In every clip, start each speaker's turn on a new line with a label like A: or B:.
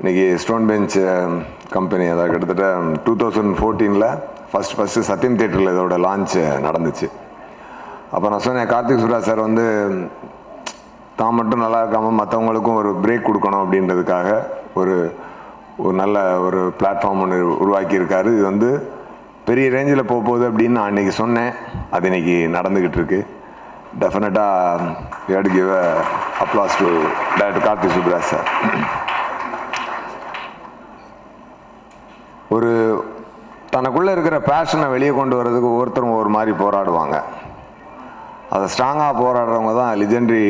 A: இன்றைக்கி stone bench company அதாவது கிட்டத்தட்ட டூ தௌசண்ட் ஃபோர்டீனில் ஃபஸ்ட் ஃபஸ்ட்டு சத்யம் தேட்டரில் இதோட லான்ச் நடந்துச்சு. அப்போ நான் சொன்னேன் கார்த்திக் சுரா சார் வந்து தான் மட்டும் நல்லா இருக்காமல் மற்றவங்களுக்கும் ஒரு பிரேக் கொடுக்கணும் அப்படின்றதுக்காக ஒரு ஒரு நல்ல ஒரு பிளாட்ஃபார்ம் ஒன்று உருவாக்கியிருக்காரு. இது வந்து பெரிய ரேஞ்சில் போக போகுது அப்படின்னு நான் அன்றைக்கி சொன்னேன். அது இன்னைக்கு நடந்துக்கிட்டு இருக்கு. டெஃபினட்டாக to give applause to doctor Karthik Subbaraj sir ஒரு தனக்குள்ளே இருக்கிற பேஷனை வெளியே கொண்டு வர்றதுக்கு ஒவ்வொருத்தரும் ஒவ்வொரு மாதிரி போராடுவாங்க. அதை ஸ்ட்ராங்காக போராடுறவங்க தான் லிஜெண்டரி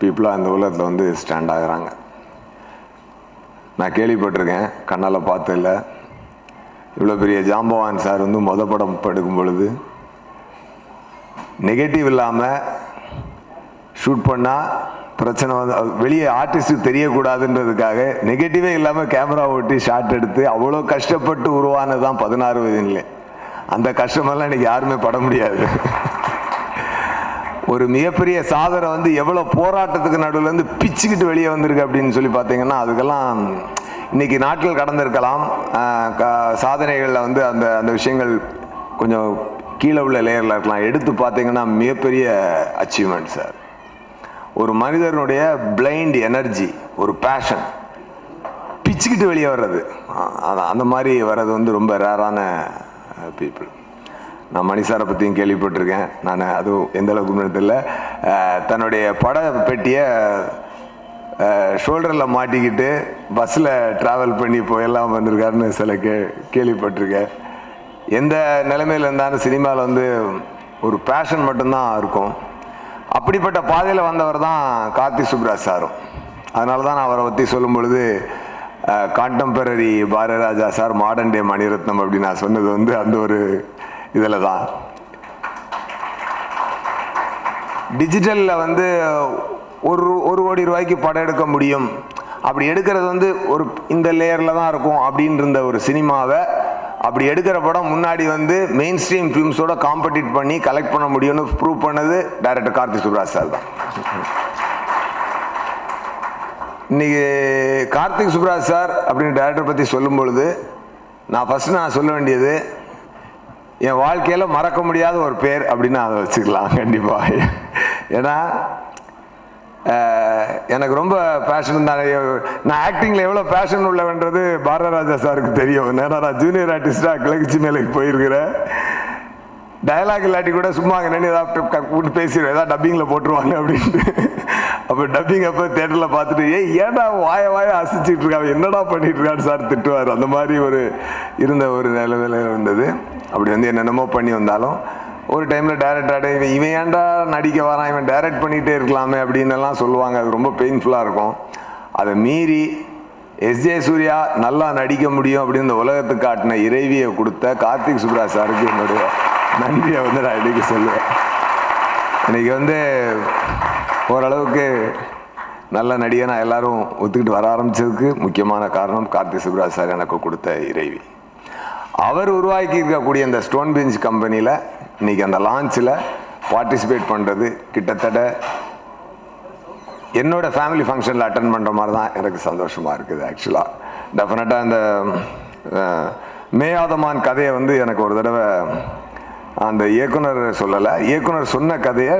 A: பீப்புளாக இந்த உலகத்தில் வந்து ஸ்டாண்ட் ஆகுறாங்க. நான் கேள்விப்பட்டிருக்கேன் கண்ணால் பார்த்ததில்ல. இவ்வளோ பெரிய ஜாம்பவான் சார் வந்து மொத படம் எடுக்கும் பொழுது நெகட்டிவ் இல்லாமல் ஷூட் பண்ணால் பிரச்சனை வந்து அது வெளியே ஆர்டிஸ்ட்டுக்கு தெரியக்கூடாதுன்றதுக்காக நெகட்டிவே இல்லாமல் கேமரா ஓட்டி ஷாட் எடுத்து அவ்வளோ கஷ்டப்பட்டு உருவானது தான் பதினாறு வயதிலே. அந்த கஷ்டமெல்லாம் இன்னைக்கு யாருமே பட முடியாது. ஒரு மிகப்பெரிய சாதனை வந்து எவ்வளோ போராட்டத்துக்கு நடுவில் இருந்து பிச்சுக்கிட்டு வெளியே வந்திருக்கு அப்படின்னு சொல்லி பார்த்தீங்கன்னா அதுக்கெல்லாம் இன்னைக்கு நாட்கள் கடந்திருக்கலாம். க- சாதனைகளில் வந்து அந்த அந்த விஷயங்கள் கொஞ்சம் கீழே உள்ள லேயரில் இருக்கலாம். எடுத்து பார்த்தீங்கன்னா மிகப்பெரிய அச்சீவ்மெண்ட் சார் ஒரு மனிதனுடைய பிளைண்ட் எனர்ஜி ஒரு பேஷன் பிச்சுக்கிட்டு வெளியே வர்றது. அ- அந்த மாதிரி வர்றது வந்து ரொம்ப ரேரான பீப்புள் நான் மணிசாரை பற்றியும் கேள்விப்பட்டிருக்கேன். நான் அதுவும் எந்த அளவுக்கு முன்னதில்லை தன்னுடைய பட பெட்டியை ஷோல்டரில் மாட்டிக்கிட்டு பஸ்ஸில் ட்ராவல் பண்ணி போயெல்லாம் வந்திருக்காருன்னு சில கே கேள்விப்பட்டிருக்கேன். எந்த நிலைமையில் இருந்தாலும் சினிமாவில் வந்து ஒரு பேஷன் மட்டும்தான் இருக்கும். அப்படிப்பட்ட பாதையில் வந்தவர் தான் கார்த்தி சுப்ராஜ் சாரும் அதனால தான் நான் அவரை பற்றி சொல்லும் பொழுது contemporary Bharathiraja sir modern day Maniratnam அப்படின்னு நான் சொன்னது வந்து அந்த ஒரு இதில் தான். டிஜிட்டலில் வந்து ஒரு ஒரு கோடி ரூபாய்க்கு படம் எடுக்க முடியும். அப்படி எடுக்கிறது வந்து ஒரு இந்த லேயரில் தான் இருக்கும் அப்படின்ற ஒரு சினிமாவை அப்படி எடுக்கிற படம் முன்னாடி வந்து மெயின் ஸ்ட்ரீம் ஃபிலிம்ஸோட காம்படிட் பண்ணி கலெக்ட் பண்ண முடியும்னு ப்ரூவ் பண்ணது டைரக்டர் கார்த்தி சுப்ராஜ் சார் தான். இன்னைக்கு கார்த்திக் சுப்ராஜ் சார் அப்படின்னு டேரக்டர் பற்றி சொல்லும் பொழுது நான் ஃபஸ்ட்டு நான் சொல்ல வேண்டியது என் வாழ்க்கையில் மறக்க முடியாத ஒரு பேர் அப்படின்னு அதை வச்சுக்கலாம் கண்டிப்பாக ஏன்னா எனக்கு ரொம்ப பேஷன் தான் நான் ஆக்டிங்கில் எவ்வளோ பேஷன் உள்ளவன்றது பாரதராஜா சாருக்கு தெரியும். ஏன்னா நான் ஜூனியர் ஆர்டிஸ்டாக கிழக்குச்சி மேலைக்கு போயிருக்கிறேன் டயலாக் இல்லாட்டி கூட சும்மா அங்கே நின்று ஏதாவது கூப்பிட்டு பேசிடுவேன் ஏதாவது டப்பிங்கில் போட்டுருவாங்க அப்படின்ட்டு. அப்போ டப்பிங் அப்போ தேட்டரில் பார்த்துட்டு ஏய் ஏன்டா வாய வாய அசிச்சுட்டு இருக்கா? என்னடா பண்ணிட்டு இருக்கான்னு சார் திட்டுவார். அந்த மாதிரி ஒரு இருந்த ஒரு நிலைமையில இருந்தது. அப்படி வந்து என்னென்னமோ பண்ணி வந்தாலும் ஒரு டைமில் டேரக்டர் இவன் இவன் ஏன்டா நடிக்க வரான்? இவன் டைரக்ட் பண்ணிகிட்டே இருக்கலாமே அப்படின்னுலாம் சொல்லுவாங்க. அது ரொம்ப பெயின்ஃபுல்லாக இருக்கும். அதை மீறி எஸ்ஜே சூர்யா நல்லா நடிக்க முடியும் அப்படின்னு இந்த உலகத்துக்கு காட்டின இறைவியை கொடுத்த கார்த்திக் சுப்ராஜ் சாருக்கு என்னுடைய நன்றியை வந்து நான் இன்னைக்கு சொல்லுவேன். இன்றைக்கி வந்து ஓரளவுக்கு நல்ல நடிகை நான் எல்லாரும் ஒத்துக்கிட்டு வர ஆரம்பிச்சதுக்கு முக்கியமான காரணம் கார்த்திக் சுப்ராஜ் சார் எனக்கு கொடுத்த இறைவி. அவர் உருவாக்கி இருக்கக்கூடிய இந்த ஸ்டோன் பெஞ்ச் கம்பெனியில் இன்னைக்கு அந்த லான்ச்சில் பார்ட்டிசிபேட் பண்ணுறது கிட்டத்தட்ட என்னோட ஃபேமிலி ஃபங்க்ஷனில் அட்டன் பண்ணுற மாதிரி தான் எனக்கு சந்தோஷமாக இருக்குது ஆக்சுவலாக டெஃபினட்டாக இந்த மேயாதமான் கதையை வந்து எனக்கு ஒரு தடவை அந்த இயக்குனர் சொல்லலை. இயக்குனர் சொன்ன கதையை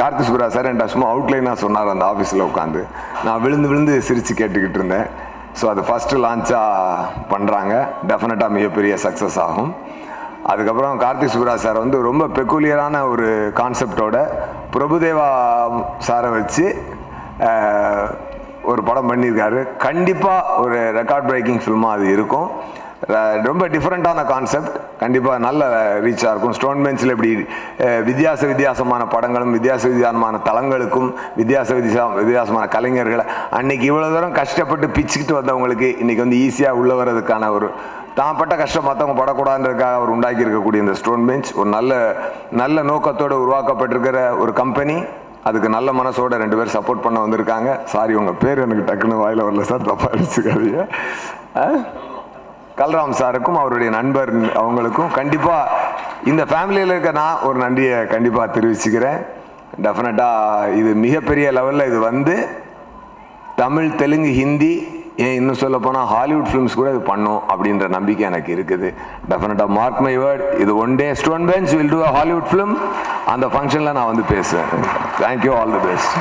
A: கார்த்தி சுப்ரா சார் என்கிட்ட சும்மா அவுட்லைனாக சொன்னார் அந்த ஆஃபீஸில் உட்காந்து நான் விழுந்து விழுந்து சிரித்து கேட்டுக்கிட்டு இருந்தேன். ஸோ அது ஃபஸ்ட்டு லான்ச்சாக பண்ணுறாங்க டெஃபினட்டாக மிகப்பெரிய சக்ஸஸ் ஆகும். அதுக்கப்புறம் கார்த்திக் சுப்ராஜ் சார் வந்து ரொம்ப பெக்குலியரான ஒரு கான்செப்டோட பிரபுதேவா சாரை வச்சு ஒரு படம் பண்ணியிருக்காரு. கண்டிப்பாக ஒரு ரெக்கார்ட் பிரேக்கிங் ஃபில்மாக அது இருக்கும். ரொம்ப டிஃப்ரெண்ட்டான கான்செப்ட் கண்டிப்பாக நல்ல ரீச்சாக இருக்கும். ஸ்டோன் பெஞ்சில் இப்படி வித்தியாச வித்தியாசமான படங்களும் வித்தியாச வித்தியாசமான தளங்களுக்கும் வித்தியாச வித்தியாச வித்தியாசமான கலைஞர்களை அன்னைக்கு இவ்வளோ தூரம் கஷ்டப்பட்டு பிச்சுக்கிட்டு வந்தவங்களுக்கு இன்றைக்கி வந்து ஈஸியாக உள்ளே வர்றதுக்கான ஒரு தான் பட்ட கஷ்டம் மற்றவங்க படக்கூடாதுன்றதுக்காக அவர் உண்டாக்கி இருக்கக்கூடிய இந்த ஸ்டோன் பெஞ்ச் ஒரு நல்ல நல்ல நோக்கத்தோடு உருவாக்கப்பட்டிருக்கிற ஒரு கம்பெனி அதுக்கு நல்ல மனசோட ரெண்டு பேர் சப்போர்ட் பண்ண வந்திருக்காங்க. சாரி உங்கள் பேர் எனக்கு டக்குன்னு வாயில் வரல சார். தப்பாக அடிச்சுக்காதீங்க. கல்ராம் சாருக்கும் அவருடைய நண்பர் அவங்களுக்கும் கண்டிப்பாக இந்த ஃபேமிலியில் இருக்க நான் ஒரு நன்றியை கண்டிப்பாக தெரிவிச்சுக்கிறேன். டெஃபினட்டாக இது மிகப்பெரிய லெவலில் இது வந்து தமிழ் தெலுங்கு ஹிந்தி ஏன் இன்னும் சொல்ல போனால் ஹாலிவுட் ஃபிலிம்ஸ் கூட இது பண்ணும் அப்படின்ற நம்பிக்கை எனக்கு இருக்குது. டெஃபினட்டாக மார்க் மை வேர்ட் இது one day stone bench will do a Hollywood film அந்த ஃபங்க்ஷனில் நான் வந்து பேசுவேன். Thank you all the best